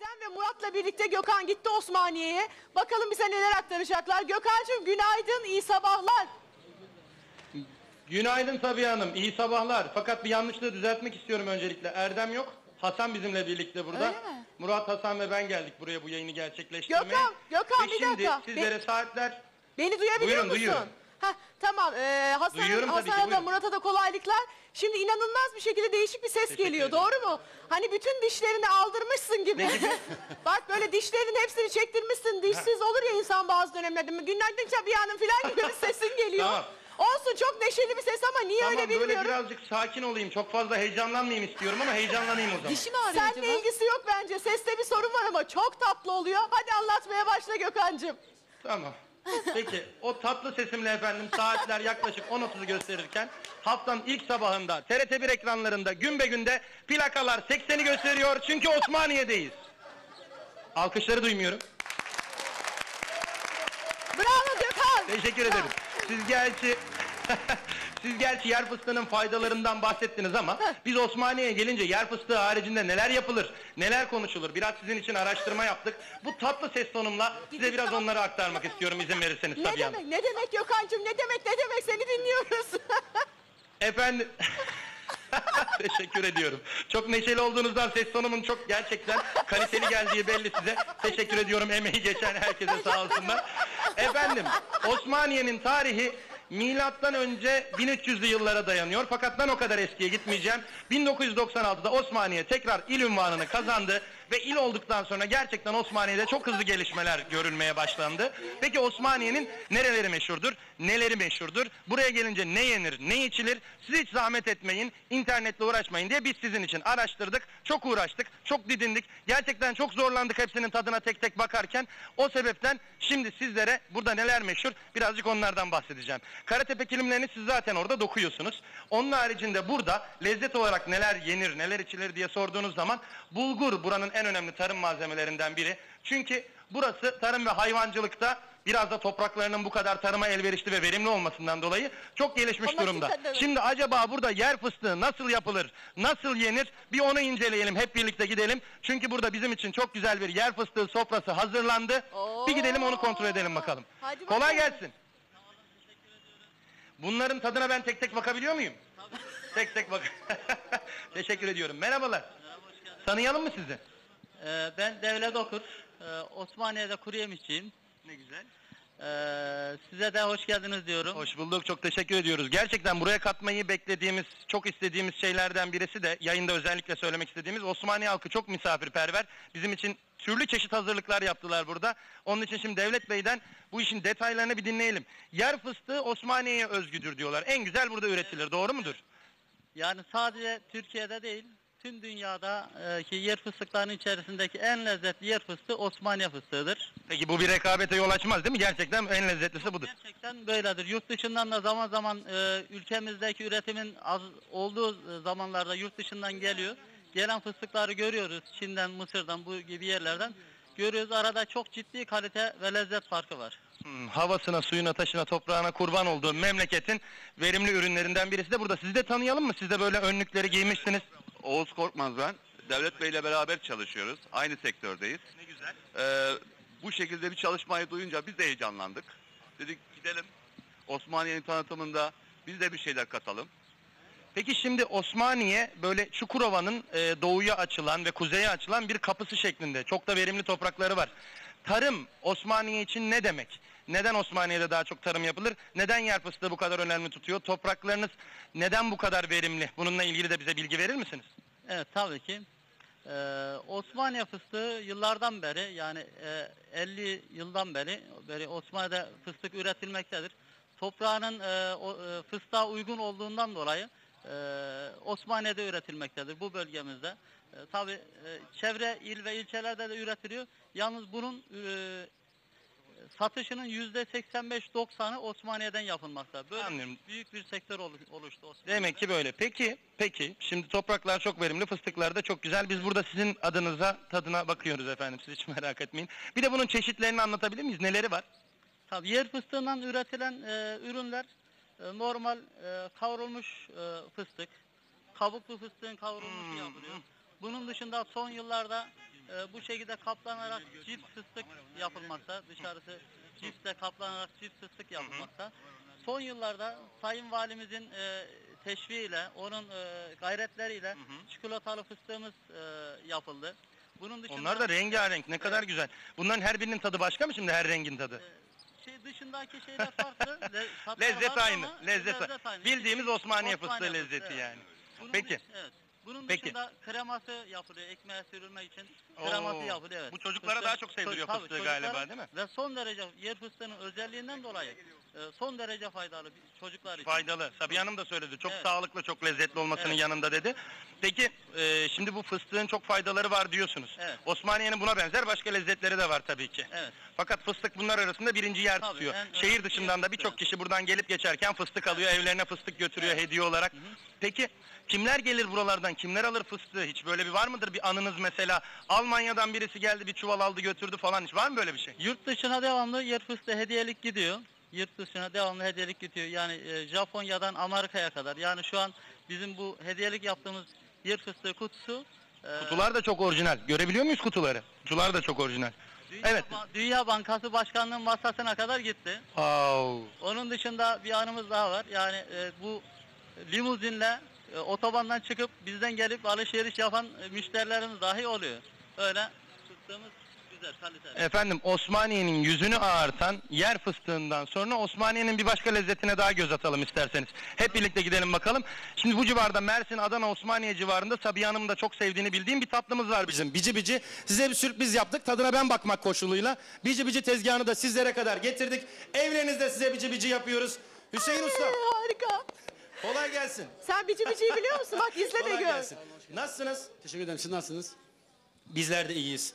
Erdem ve Murat'la birlikte Gökhan gitti Osmaniye'ye. Bakalım bize neler aktaracaklar. Gökhan'cığım günaydın, iyi sabahlar. Günaydın Sabiha Hanım, iyi sabahlar. Fakat bir yanlışlığı düzeltmek istiyorum öncelikle. Erdem yok, Hasan bizimle birlikte burada. Öyle mi? Murat, Hasan ve ben geldik buraya bu yayını gerçekleştirmeye. Gökhan, Gökhan, ve bir şimdi dakika. sizlere saatler... Beni duyabiliyor Buyurun, musun? duyuyorum. Heh, tamam, ee, Hasan'a Duyuyorum tabii ki, Hasan'a da buyurun. Murat'a da kolaylıklar. Şimdi inanılmaz bir şekilde değişik bir ses Teşekkür geliyor, ederim. doğru mu? Hani bütün dişlerini aldırmışsın gibi. Bak böyle dişlerin hepsini çektirmişsin. Dişsiz olur ya insan bazı dönemlerde. Günaydın Sabiha Hanım falan gibi bir sesin geliyor. Tamam. Olsun çok neşeli bir ses ama niye Tamam öyle böyle bilmiyorum. birazcık sakin olayım. Çok fazla heyecanlanmayayım istiyorum ama heyecanlanayım o zaman. Dişi mi ağrıyor Seninle acaba? ilgisi yok bence. Seste bir sorun var ama çok tatlı oluyor. Hadi anlatmaya başla Gökhan'cığım. Tamam. Peki o tatlı sesimle efendim saatler yaklaşık 10.30'u gösterirken haftanın ilk sabahında TRT1 ekranlarında gün be günde plakalar 80'i gösteriyor çünkü Osmaniye'deyiz. Alkışları duymuyorum. Bravo Gökhan. Teşekkür ederim. Siz gerçi siz gerçi yer fıstığının faydalarından bahsettiniz ama biz Osmaniye'ye gelince yer fıstığı haricinde neler yapılır, neler konuşulur biraz sizin için araştırma yaptık. Bu tatlı ses tonumla size biraz onları aktarmak istiyorum izin verirseniz Ne Sabiha Hanım. demek, ne demek Gökhan'cığım, ne demek, ne demek seni dinliyoruz. Efendim Teşekkür ediyorum. Çok neşeli olduğunuzdan ses tonumun çok gerçekten kaliteli geldiği belli size. Teşekkür ediyorum emeği geçen herkese sağ olsunlar. Efendim Osmaniye'nin tarihi milattan önce 1300'lü yıllara dayanıyor. Fakat ben o kadar eskiye gitmeyeceğim. 1996'da Osmaniye tekrar il unvanını kazandı ve il olduktan sonra gerçekten Osmaniye'de çok hızlı gelişmeler görülmeye başlandı. Peki Osmaniye'nin nereleri meşhurdur? Neleri meşhurdur? Buraya gelince ne yenir, ne içilir? Siz hiç zahmet etmeyin, internetle uğraşmayın diye biz sizin için araştırdık. Çok uğraştık, çok didindik. Gerçekten çok zorlandık hepsinin tadına tek tek bakarken. O sebepten şimdi sizlere burada neler meşhur birazcık onlardan bahsedeceğim. Karatepe kilimlerini siz zaten orada dokuyorsunuz. Onun haricinde burada lezzet olarak neler yenir, neler içilir diye sorduğunuz zaman bulgur buranın önemli tarım malzemelerinden biri. Çünkü burası tarım ve hayvancılıkta biraz da topraklarının bu kadar tarıma elverişli ve verimli olmasından dolayı çok gelişmiş Ama durumda. Şimdi acaba burada yer fıstığı nasıl yapılır, nasıl yenir bir onu inceleyelim hep birlikte gidelim. Çünkü burada bizim için çok güzel bir yer fıstığı sofrası hazırlandı. Bir gidelim onu kontrol edelim bakalım. Hadi Kolay bakalım. gelsin. Bunların tadına ben tek tek bakabiliyor muyum? Tek tek bak. Teşekkür ediyorum. Merhabalar. Tanıyalım mı sizi? Ee, ben Devlet Okur. Ee, Osmaniye'de kuru yemişçiyim. Ne güzel. Ee, size de hoş geldiniz diyorum. Hoş bulduk. Çok teşekkür ediyoruz. Gerçekten buraya katmayı beklediğimiz, çok istediğimiz şeylerden birisi de yayında özellikle söylemek istediğimiz Osmaniye halkı çok misafirperver. Bizim için türlü çeşit hazırlıklar yaptılar burada. Onun için şimdi Devlet Bey'den bu işin detaylarını bir dinleyelim. Yer fıstığı Osmaniye'ye özgüdür diyorlar. En güzel burada üretilir. Doğru mudur? Yani sadece Türkiye'de değil, tüm dünyada e, ki yer fıstıklarının içerisindeki en lezzetli yer fıstığı Osmaniye fıstığıdır. Peki bu bir rekabete yol açmaz değil mi? Gerçekten en lezzetlisi budur. Gerçekten böyledir. Yurt dışından da zaman zaman e, ülkemizdeki üretimin az olduğu e, zamanlarda yurt dışından geliyor. Gelen fıstıkları görüyoruz. Çin'den, Mısır'dan bu gibi yerlerden. Görüyoruz arada çok ciddi kalite ve lezzet farkı var. Hmm, havasına, suyuna, taşına, toprağına kurban olduğu memleketin verimli ürünlerinden birisi de burada. Sizi de tanıyalım mı? Siz de böyle önlükleri giymişsiniz. Oğuz Korkmaz ben. Devlet Bey'le beraber çalışıyoruz. Aynı sektördeyiz. Ne güzel. Ee, bu şekilde bir çalışmayı duyunca biz de heyecanlandık. Dedik gidelim Osmaniye'nin tanıtımında biz de bir şeyler katalım. Peki şimdi Osmaniye böyle Çukurova'nın e, doğuya açılan ve kuzeye açılan bir kapısı şeklinde. Çok da verimli toprakları var. Tarım Osmaniye için ne demek? Neden Osmaniye'de daha çok tarım yapılır? Neden yer fıstığı bu kadar önemli tutuyor? Topraklarınız neden bu kadar verimli? Bununla ilgili de bize bilgi verir misiniz? Evet tabii ki. Ee, Osmaniye fıstığı yıllardan beri yani e, 50 yıldan beri beri Osmaniye'de fıstık üretilmektedir. Toprağının e, o, e, fıstığa uygun olduğundan dolayı e, Osmaniye'de üretilmektedir bu bölgemizde. E, tabii e, çevre il ve ilçelerde de üretiliyor. Yalnız bunun e, satışının yüzde 85-90'ı Osmaniye'den yapılmakta. Böyle Anlıyorum. büyük bir sektör oluş- oluştu Osmaniye'de. Demek ki böyle. Peki, peki. Şimdi topraklar çok verimli, fıstıklar da çok güzel. Biz burada sizin adınıza, tadına bakıyoruz efendim. Siz hiç merak etmeyin. Bir de bunun çeşitlerini anlatabilir miyiz? Neleri var? Tabii yer fıstığından üretilen e, ürünler e, normal e, kavrulmuş e, fıstık, kabuklu fıstığın kavrulmuşu Hmm, yapılıyor. Bunun dışında son yıllarda e, bu şekilde kaplanarak cips fıstık yapılmakta. Dışarısı cipsle kaplanarak cips fıstık yapılmakta. Son yıllarda Sayın Valimizin e, teşviğiyle, onun e, gayretleriyle çikolatalı fıstığımız e, yapıldı. Bunun dışında Onlar da rengarenk ne kadar güzel. Bunların her birinin tadı başka mı şimdi her rengin tadı? şey dışındaki şeyler farklı. Le, tatlar Lezzet aynı. ama Lezzet, aynı. Bildiğimiz Osmaniye, fıstığı fıstığı, lezzeti evet. yani. Bunun Peki. dış- evet. Bunun Peki. dışında kreması yapılıyor. Ekmeğe sürülmek için kreması Oo. yapılıyor. Evet. Bu çocuklara Fıstığı- daha çok sevdiriyor Tabii, fıstığı çocuklara galiba, değil mi? Ve son derece yer fıstığının özelliğinden dolayı e, son derece faydalı bir- çocuklar için. Faydalı. Sabiha Hanım da söyledi. Çok Evet. sağlıklı, çok lezzetli olmasının Evet. yanında dedi. Peki e, şimdi bu fıstığın çok faydaları var diyorsunuz. Evet. Osmaniye'nin buna benzer başka lezzetleri de var tabii ki. Evet. Fakat fıstık bunlar arasında birinci yer Tabii, tutuyor. en önemli Şehir dışından da birçok kişi buradan gelip geçerken fıstık alıyor, evlerine fıstık götürüyor hediye olarak. Peki kimler gelir buralardan? Kimler alır fıstığı? Hiç böyle bir var mıdır bir anınız mesela? Almanya'dan birisi geldi bir çuval aldı götürdü falan hiç var mı böyle bir şey? Yurt dışına devamlı yer fıstığı hediyelik gidiyor. Yurt dışına devamlı hediyelik gidiyor. Yani e, Japonya'dan Amerika'ya kadar. Yani şu an bizim bu hediyelik yaptığımız yer fıstığı kutusu e, Kutular da çok orijinal. Görebiliyor muyuz kutuları? Kutular da çok orijinal. Dünya, Evet. Ba- Dünya Bankası Başkanlığı'nın masasına kadar gitti. Au. Onun dışında bir anımız daha var. Yani e, bu limuzinle e, otobandan çıkıp bizden gelip alışveriş yapan e, müşterilerimiz dahi oluyor. Öyle Efendim Osmaniye'nin yüzünü ağartan yer fıstığından sonra Osmaniye'nin bir başka lezzetine daha göz atalım isterseniz. Hep birlikte gidelim bakalım. Şimdi bu civarda Mersin, Adana, Osmaniye civarında Sabiha Hanım'ın da çok sevdiğini bildiğim bir tatlımız var bizim. Bici bici. Size bir sürpriz yaptık. Tadına ben bakmak koşuluyla. Bici bici tezgahını da sizlere kadar getirdik. Evlerinizde size bici bici yapıyoruz. Hüseyin Usta harika. kolay gelsin. Sen bici biciyi biliyor musun? Bak izle de Kolay gör. gelsin. Nasılsınız? Teşekkür ederim. Siz nasılsınız? Bizler de iyiyiz.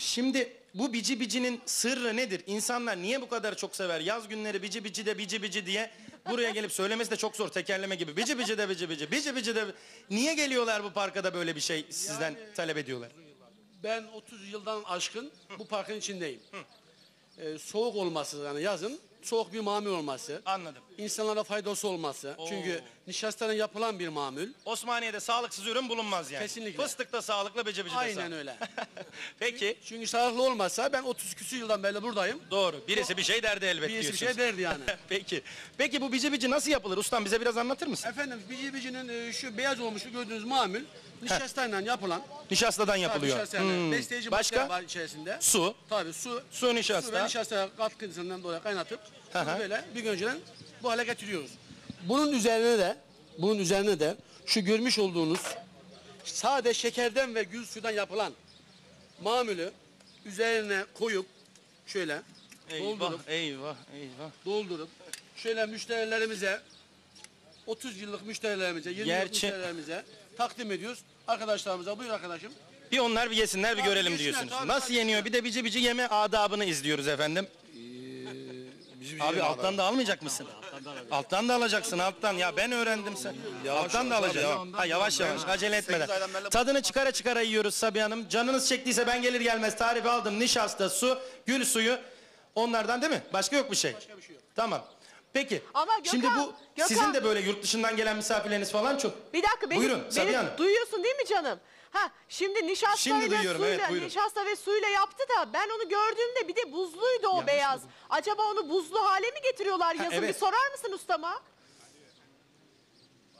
Şimdi bu bici bicinin sırrı nedir? İnsanlar niye bu kadar çok sever? Yaz günleri bici bici de bici bici diye buraya gelip söylemesi de çok zor tekerleme gibi. Bici bici de bici bici, bici bici de... Niye geliyorlar bu parka da böyle bir şey sizden talep ediyorlar? Ben 30 yıldan aşkın bu parkın içindeyim. Ee, soğuk olması yani yazın soğuk bir mamul olması. Anladım. İnsanlara faydası olması. Çünkü nişastadan yapılan bir mamul. Osmaniye'de sağlıksız ürün bulunmaz yani. Kesinlikle. Fıstık da sağlıklı, bici bici de Aynen sağlıklı. öyle. Peki. Çünkü sağlıklı olmasa ben 30 küsur yıldan beri buradayım. Doğru. Birisi bir şey derdi elbet Birisi bir diyorsunuz. şey derdi yani. Peki. Peki bu bici bici nasıl yapılır? Ustam bize biraz anlatır mısın? Efendim bici bicinin e, şu beyaz olmuş şu gördüğünüz mamul nişastayla yapılan. Nişastadan yapılıyor. nişastayla. Hmm. Besleyici Başka? var içerisinde. Su. Tabii su. Su, nişasta. Su ve nişasta katkısından dolayı kaynatıp Hı böyle bir gün önceden bu hale getiriyoruz. Bunun üzerine de bunun üzerine de şu görmüş olduğunuz sade şekerden ve gül sudan yapılan mamülü üzerine koyup şöyle Eyvah, doldurup eyvah, eyvah. doldurup şöyle müşterilerimize 30 yıllık müşterilerimize 20 Gerçi- yıllık müşterilerimize takdim ediyoruz. Arkadaşlarımıza buyur arkadaşım. Bir onlar bir yesinler bir Tabii görelim yesinler, diyorsunuz. tabii, Nasıl tabii. yeniyor? Bir de bici bici yeme adabını izliyoruz efendim. Abi alttan da almayacak mısın? Alttan da alacaksın alttan. Ya ben öğrendim sen. alttan da alacaksın. Ha yavaş yavaş acele etmeden. Tadını çıkara çıkara yiyoruz Sabiha Hanım. Canınız çektiyse ben gelir gelmez tarifi aldım. Nişasta, su, gül suyu. Onlardan değil mi? Başka yok bir şey. Başka bir şey yok. Tamam. Peki. Ama Gökhan, Şimdi bu Gökhan. sizin de böyle yurt dışından gelen misafirleriniz falan çok. Bir dakika beni, Buyurun beni Sabiha Hanım. duyuyorsun değil mi canım? Ha şimdi nişasta Şimdi ile duyuyorum, suyla, evet, buyurun. nişasta ve suyla yaptı da ben onu gördüğümde bir de buzluydu o beyaz. Acaba onu buzlu hale mi getiriyorlar yazın? evet. Bir sorar mısın ustama?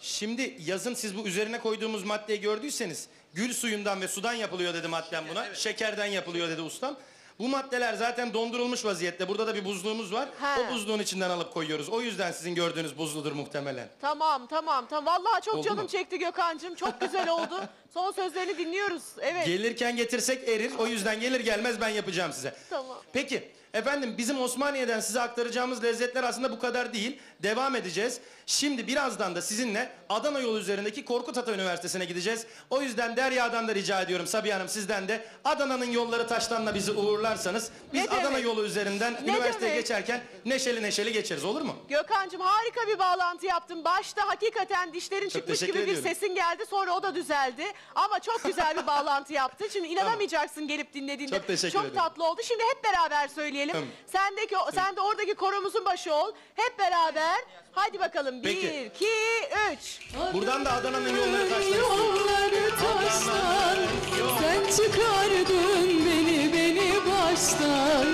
Şimdi yazın siz bu üzerine koyduğumuz maddeyi gördüyseniz gül suyundan ve sudan yapılıyor dedi maddem buna. Şekerden yapılıyor dedi ustam. Bu maddeler zaten dondurulmuş vaziyette. Burada da bir buzluğumuz var. He. O buzluğun içinden alıp koyuyoruz. O yüzden sizin gördüğünüz buzludur muhtemelen. Tamam tamam tamam. Vallahi çok Oldu canım mu? çekti Gökhan'cığım. Çok güzel oldu. Son sözlerini dinliyoruz. Evet. Gelirken getirsek erir. O yüzden gelir gelmez ben yapacağım size. Tamam. Peki efendim bizim Osmaniye'den size aktaracağımız lezzetler aslında bu kadar değil. Devam edeceğiz. Şimdi birazdan da sizinle Adana yolu üzerindeki Korkut Ata Üniversitesi'ne gideceğiz. O yüzden Derya'dan da rica ediyorum Sabiha Hanım sizden de Adana'nın yolları taştanla bizi uğurlarsanız biz Ne Adana demek? yolu üzerinden Ne üniversiteye demek? geçerken neşeli neşeli geçeriz olur mu? Gökhan'cığım harika bir bağlantı yaptın. Başta hakikaten dişlerin çıkmış teşekkür gibi bir ediyorum. sesin geldi. Sonra o da düzeldi. Ama çok güzel bir bağlantı yaptın. Şimdi inanamayacaksın gelip dinlediğinde. Çok teşekkür Çok ederim. tatlı oldu. Şimdi hep beraber söyleyelim. Tamam. Sendeki, o- sen de oradaki koromuzun başı ol. Hep beraber. Hadi bakalım. Bir, iki, üç. Buradan da Adana'nın. Yolları taşlar Sen çıkardın beni beni baştan